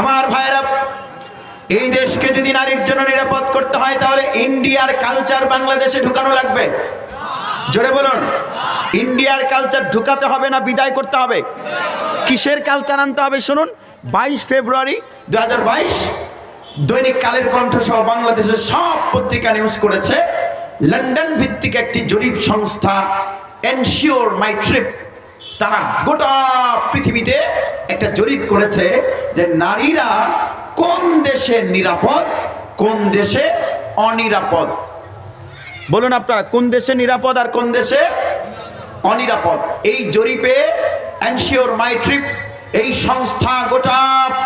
আমার ভাইরা এই দেশকে যদি নারীর জন্য নিরাপদ করতে হয়, তাহলে ইন্ডিয়ার কালচার বাংলাদেশে ঢুকানো লাগবে। জোরে বলুন, ইন্ডিয়ার কালচার ঢুকাতে হবে না বিদায় করতে হবে? কিসের কালচার আনতে হবে শুনুন, বাইশ ফেব্রুয়ারি দু হাজার বাইশ, দৈনিক কালের কণ্ঠ সহ বাংলাদেশের সব পত্রিকা নিউজ করেছে। লন্ডন ভিত্তিক একটি জরিপ সংস্থা এনশিওর মাই ট্রিপ তারা গোটা পৃথিবীতে একটা জরিপ করেছে যে নারীরা কোন দেশে নিরাপদ, কোন দেশে অনিরাপদ? বলুন আপনারা, কোন দেশে নিরাপদ আর কোন দেশে অনিরাপদ? এই জরিপে অ্যানশিওর মাই ট্রিপ এই সংস্থা গোটা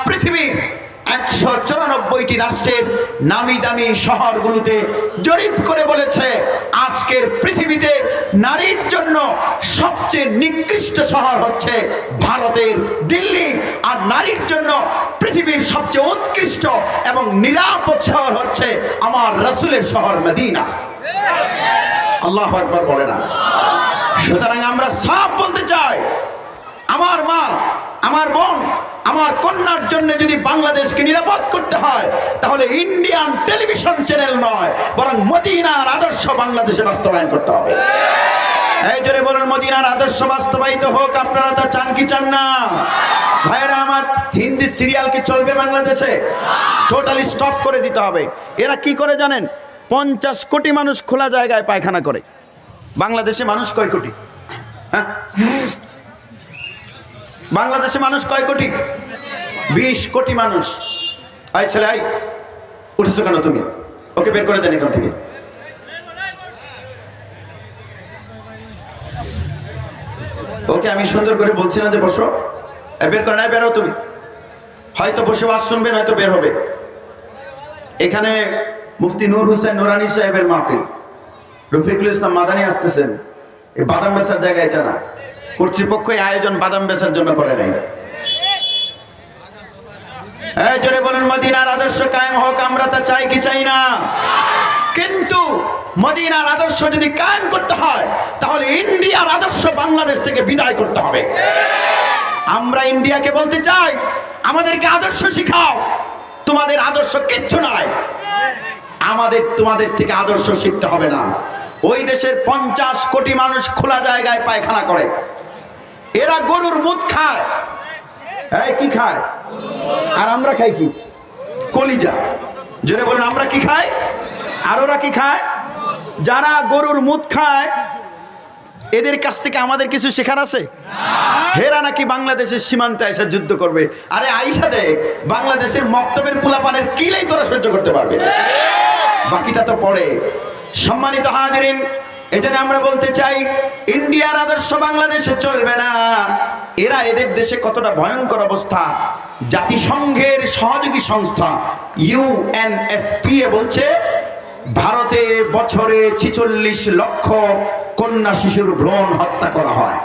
পৃথিবীর একশো চুরানব্বইটি রাষ্ট্রের নামি দামি শহরগুলোতে জরিপ করে বলেছে, আজকের পৃথিবীতে নারীর জন্য সবচেয়ে নিকৃষ্ট শহর হচ্ছে ভারতের দিল্লি। আর নারীর জন্য পৃথিবীর সবচেয়ে উৎকৃষ্ট এবং নিরাপদ শহর হচ্ছে আমার রসুলের শহর মদিনা। আল্লাহ একবার বলে না। সুতরাং আমরা সাফ বলতে চাই, আমার মা, আমার বোন আমার কন্যার জন্য যদি বাংলাদেশকে নিরাপদ করতে হয়, তাহলে ইন্ডিয়ান টেলিভিশন চ্যানেল নয়, বরং মদিনার আদর্শ বাংলাদেশে বাস্তবায়ন করতে হবে। এই জোরে বলুন, মদিনার আদর্শ বাস্তবায়িত হোক, আপনারা তা চান কি চান না? ভাইরা আমার, হিন্দি সিরিয়াল কি চলবে বাংলাদেশে? টোটালি স্টপ করে দিতে হবে। এরা কি করে জানেন? পঞ্চাশ কোটি মানুষ খোলা জায়গায় পায়খানা করে। বাংলাদেশে মানুষ কয় কোটি? হ্যাঁ? বাংলাদেশে মানুষ কয় কোটি? বিশ কোটি মানুষ। আয় ছেলে আই উঠেছো কেন তুমি? ওকে বের করে দেন এখান থেকে। ওকে আমি সুন্দর করে বলছি না যে বসো। বের করে নাই বেরো তুমি। হয়তো বসে ওয়াজ শুনবে, নয়তো বের হবে। এখানে মুফতি নূর হোসেন নুরানি সাহেবের মাহফিল। রফিকুল ইসলাম মাদানি আসতেছেন। এই বাদাম বেসার জায়গা এটা না। কর্তৃপক্ষ এই আয়োজন বাদাম বেচার জন্য করে নাই। এই জোরে বলেন, মদিনার আদর্শ কায়েম হোক, আমরা তা চাই কি চাই না? কিন্তু মদিনার আদর্শ যদি কায়েম করতে হয়, তাহলে ইন্ডিয়ার আদর্শ বাংলাদেশ থেকে বিদায় করতে হবে। আমরা ইন্ডিয়াকে বলতে চাই, আমাদেরকে আদর্শ শিখাও। তোমাদের আদর্শ কিচ্ছু নাই আমাদের, তোমাদের থেকে আদর্শ শিখতে হবে না। ওই দেশের পঞ্চাশ কোটি মানুষ খোলা জায়গায় পায়খানা করে। এরা গরুর মুদ খায়। কি খায়? আর আমরা খাই কি? কলিজা। জোরে বলুন, আমরা কি খাই? আর ওরা কি খায়? যারা গরুর মুদ খায়, এদের কাছ থেকে আমাদের কিছু শেখার আছে? হেরা নাকি বাংলাদেশের সীমান্তে এসে যুদ্ধ করবে? আরে আইসা দে, বাংলাদেশের মক্তবের পোলাপানের কিলেই তোরা সহ্য করতে পারবে। বাকিটা তো পড়ে। সম্মানিত হাজিরিন, এজন্য আমরা বলতে চাই ইন্ডিয়ার আদর্শ বাংলাদেশে চলবে না। এরা এদের দেশে কতটা ভয়ঙ্কর অবস্থা। জাতিসংঘের সহযোগী সংস্থা ইউএনএফপিএ বলছে, ভারতে বছরে ছিচল্লিশ লক্ষ কন্যা শিশুর ভ্রূণ হত্যা করা হয়।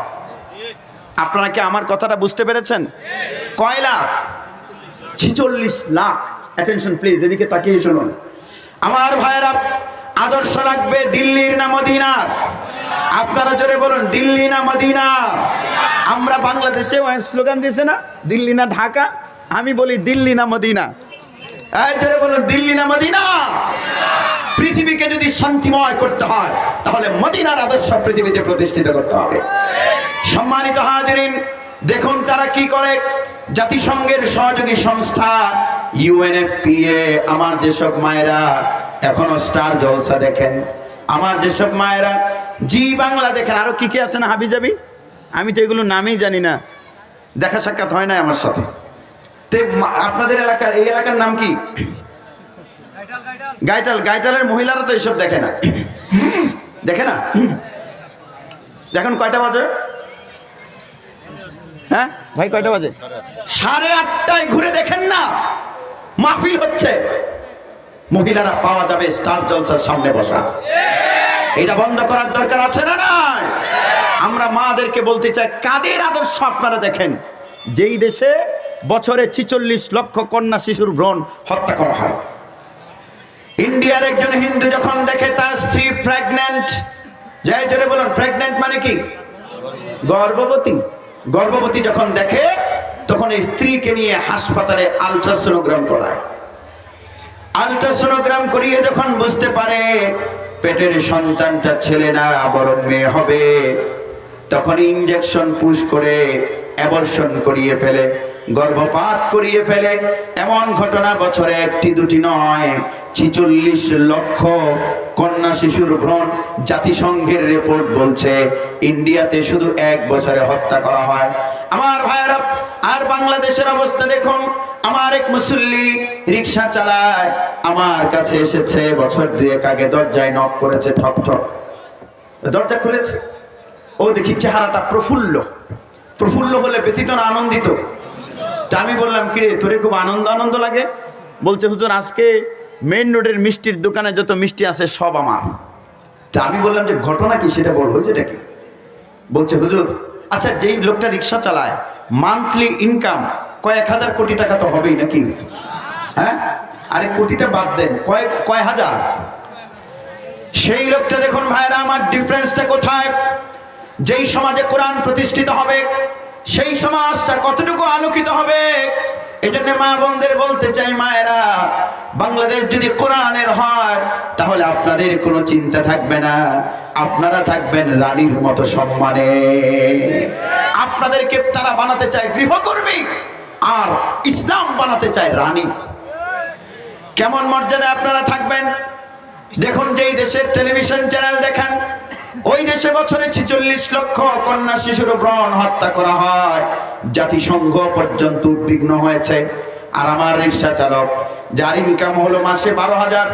আপনারা কি আমার কথাটা বুঝতে পেরেছেন? কয় লাখ? ছিচল্লিশ লাখ। অ্যাটেনশন প্লিজ এদিকে তাকিয়ে শুনুন। আমার ভাইয়েরা, আদর্শ লাগবে দিল্লির না মদিনার? আপনারা জোরে বলুন, দিল্লি না মদিনা? আমরা বাংলাদেশে স্লোগান দিয়েছে না, দিল্লি না ঢাকা? আমি বলি, দিল্লি না মদিনা। জোরে বলুন, দিল্লি না মদিনা? পৃথিবীকে যদি শান্তিময় করতে হয়, তাহলে মদিনার আদর্শ পৃথিবীতে প্রতিষ্ঠিত করতে হবে। সম্মানিত হাজরিন, দেখুন তারা কি করে। জাতিসংঘের সহযোগী সংস্থা ইউএনএফপিএ, আমার যেসব মায়েরা এখনও স্টার জলসা দেখেন আমার যেসব মায়েরা জি বাংলা দেখেন আরও কি কি আছে না হাবি যাবি আমি তো এগুলো নামেই জানি না। দেখা সাক্ষাৎ হয় না আমার সাথে। তে আপনাদের এলাকার এই এলাকার নাম কি? গাইটাল গাইটালের মহিলারা তো এইসব দেখে না। দেখে না? দেখুন কয়টা বাজে? হ্যাঁ? ভাই কয়টা বাজে? সাড়ে আটটায় ঘুরে দেখেন না মাহফিল হচ্ছে। মহিলারা পাওয়া যাবে স্টার জলসার সামনে বসা। এটা বন্ধ করার দরকার আছে না নাই? আমরা মাদেরকে বলতে চাই, কাদের আদর্শ আপনারা দেখেন? যেই দেশে বছরে ছিচল্লিশ লক্ষ কন্যা শিশুর ভ্রণ হত্যা করা হয়। ইন্ডিয়ার একজন হিন্দু যখন দেখে তার স্ত্রী প্রেগন্যান্ট যাই জোরে বলুন প্রেগন্যান্ট মানে কি? গর্ভবতী। গর্ভবতী যখন দেখে, তখন এই স্ত্রীকে নিয়ে হাসপাতালে আলট্রাসোনোগ্রাম করায়। আলট্রাসোনোগ্রাম করিয়ে যখন বুঝতে পারে পেটের সন্তানটা ছেলে না, বরং মেয়ে হবে তখন ইঞ্জেকশন পুশ করে অ্যাবর্শন করিয়ে ফেলে, গর্ভপাত করিয়ে ফেলে। এমন ঘটনা বছরে একটি, দুটি নয়, ছিচল্লিশ লক্ষ কন্যা শিশুর ভ্রণ জাতিসংঘের রিপোর্ট বলছে, ইন্ডিয়াতে শুধু এক বছরে হত্যা করা হয়। আমার ভাইয়েরা আর বাংলাদেশের অবস্থা দেখুন, আমার এক মুসল্লি রিক্সা চালায়, আমার কাছে এসেছে, বছর দুয়েক আগে দরজায় নক করেছে, ঠক ঠক। দরজা খুলেছে। ও দেখি চেহারাটা প্রফুল্ল। প্রফুল্ল হলে ব্যথিত না আনন্দিত? তা আমি বললাম, কিরে, তোরে খুব আনন্দ আনন্দ লাগে? বলছে, হুজুর, আজকে মেইন রোডের মিষ্টির দোকানে যত মিষ্টি আছে, সব আমার। তা আমি বললাম যে, ঘটনা কি? সেটা বল হয়েছে কি? বলছে, হুজুর আচ্ছা যেই লোকটা রিক্সা চালায় মান্থলি ইনকাম কয়েক হাজার কোটি টাকা তো হবেই নাকি? হ্যাঁ? আরে কোটিটা বাদ দেন, কয়েক, কয় হাজার? সেই লোকটা দেখুন ভাইরা, আমার ডিফারেন্সটা কোথায়? যেই সমাজে কোরআন প্রতিষ্ঠিত হবে, সেই সমাজটা কতটুকু আলোকিত হবে? এজন্য মা বোনদের বলতে চাই মায়েরা, বাংলাদেশ যদি কোরআনের হয়, তাহলে আপনাদের কোনো চিন্তা থাকবে না। আপনারা থাকবেন রানীর মতো সম্মানে। আপনাদেরকে তারা বানাতে চায় গৃহকর্মী, আর ইসলাম বানাতে চায় রানী। কেমন মর্যাদা আপনারা থাকবেন? দেখুন যেই দেশের টেলিভিশন চ্যানেল দেখেন ওই দেশে বছরে ছিচল্লিশ লক্ষ কন্যা শিশুর ব্রণ হত্যা করা হয়। জাতিসংঘ পর্যন্ত উদ্বিগ্ন হয়েছে। আর আমার রিক্সা চালক, যার ইনকাম হলো মাসে বারো হাজার,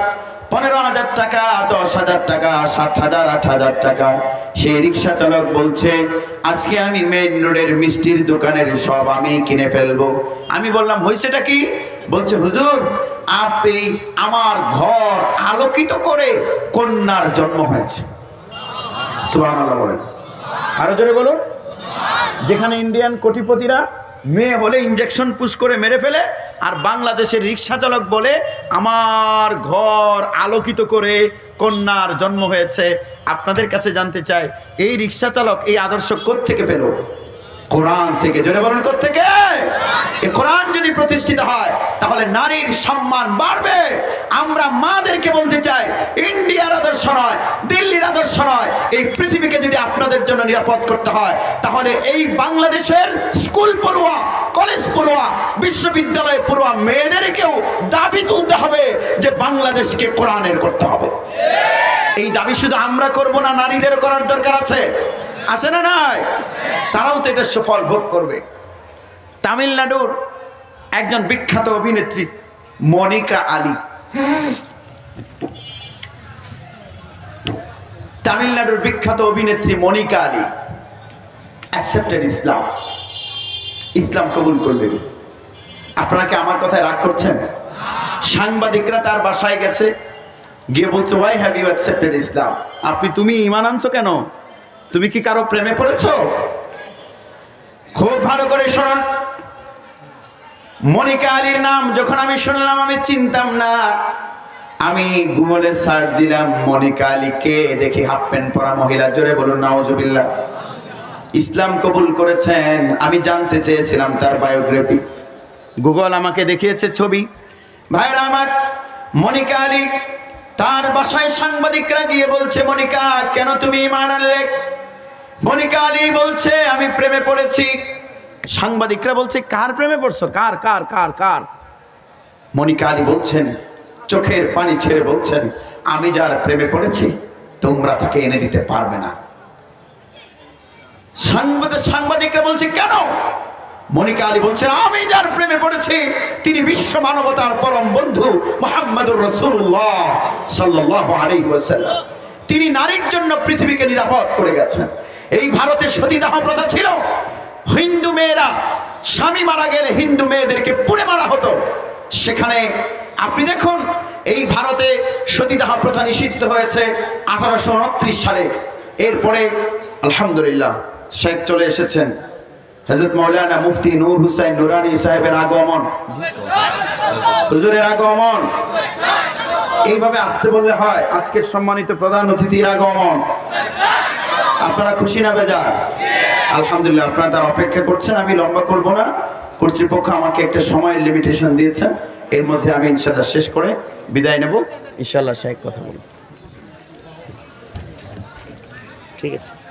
পনেরো হাজার টাকা, দশ হাজার টাকা, সাত হাজার, আট হাজার টাকা। সেই রিক্সা চালক বলছে, আজকে আমি মেইন রোডের মিষ্টির দোকানের সব আমি কিনে ফেলব। আমি বললাম হয়েছেটা কি? বলছে, হুজুর, আপনি আমার ঘর আলোকিত করে কন্যার জন্ম হয়েছে। সুবহানাল্লাহ বলেন। আরও জোরে বলুন। যেখানে ইন্ডিয়ান কোটিপতিরা মেয়ে হলে ইঞ্জেকশন পুশ করে মেরে ফেলে, আর বাংলাদেশের রিক্সা চালক বলে, আমার ঘর আলোকিত করে কন্যার জন্ম হয়েছে। আপনাদের কাছে জানতে চাই, এই রিক্সা চালক এই আদর্শ থেকে পেল? কোরআন থেকে। জোরে বলুন থেকে এই কোরআন যদি প্রতিষ্ঠিত হয় তাহলে নারীর সম্মান বাড়বে। আমরা মাদেরকে বলতে চাই ইন্ডিয়ার আদর্শ নয় দিল্লির আদর্শ নয় এই পৃথিবীকে যদি আপনাদের জন্য নিরাপদ করতে হয় তাহলে এই বাংলাদেশের স্কুল পড়ুয়া কলেজ পড়ুয়া বিশ্ববিদ্যালয় পড়ুয়া মেয়েদেরকেও দাবি তুলতে হবে যে বাংলাদেশকে কোরআনের করতে হবে। এই দাবি শুধু আমরা করব না নারীদের করার দরকার আছে। আছে না নাই? তারাও তো এটা সুফল ভোগ করবে। তামিলনাড়ুর একজন বিখ্যাত অভিনেত্রী, মনিকা আলী। তামিলনাড়ুর বিখ্যাত অভিনেত্রী মনিকা আলী। অ্যাকসেপ্টেড ইসলাম ইসলাম কবুল করলেন। আপনারা কি আমার কথায় রাগ করছেন? সাংবাদিকরা তার বাসায় গেছে, গিয়ে বলছে why have you accepted Islam আপনি তুমি ইমান আনছো কেন? তুমি কি কারও প্রেমে পড়েছো? খুব ভালো করে শোনান। মনিকা আলীর নাম যখন আমি শুনলাম, আমি চিনতাম না। আমি গুগলে সার্চ দিলাম, মনিকা আলী কে? দেখি হাফ প্যান্ট পরা মহিলা, জোরে বলুন নাওজুবিল্লাহ ইসলাম কবুল করেছেন, আমি জানতে চেয়েছিলাম তার বায়োগ্রাফি। গুগল আমাকে দেখিয়েছে ছবি। ভাইরা আমার, মনিকা আলী তার বাসায় সাংবাদিকরা গিয়ে বলছে, মনিকা, কেন তুমি ইমান আনলে? মনিকা আলী বলছে, আমি প্রেমে পড়েছি। সাংবাদিকরা বলছে, কার প্রেমে পড়ছো? কার কার কার কার? মনিকা আলী বলছেন, চোখের পানি ছেড়ে বলছেন, আমি যার প্রেমে পড়েছি, তোমরা তাকে এনে দিতে পারবে না। সাংবাদিক সাংবাদিকরা বলছে, কেন? মনিকা আলী বলছেন, আমি যার প্রেমে পড়েছি, তিনি বিশ্ব মানবতার পরম বন্ধু মোহাম্মদুর রসুল্লাহ সাল্লাহ আলী ওয়াসাল্লাম। তিনি নারীর জন্য পৃথিবীকে নিরাপদ করে গেছেন। এই ভারতে সতীদাহ প্রথা ছিল। হিন্দু মেয়েরা, স্বামী মারা গেলে হিন্দু মেয়েদেরকে পুড়ে মারা হতো। সেখানে আপনি দেখুন, এই ভারতে সতীদাহ প্রথা নিষিদ্ধ হয়েছে আঠারোশো উনত্রিশ সালে। এরপরে আলহামদুলিল্লাহ, শেখ চলে এসেছেন। হজরত মৌলানা মুফতি নূর হুসাইন নুরানি সাহেবের আগমন। হুজুরের আগমন। এইভাবে আসতে বললে হয়, আজকের সম্মানিত প্রধান অতিথির আগমন। আপনারা খুশি না বেজার? আলহামদুলিল্লাহ, আপনারা তার অপেক্ষা করছেন, আমি লম্বা করব না। কর্তৃপক্ষ আমাকে একটা সময়ের লিমিটেশন দিয়েছেন। এর মধ্যে আমি ইনশাল্লাহ শেষ করে বিদায় নেব। ইনশাল্লাহ শেখ কথা বলুন। ঠিক আছে।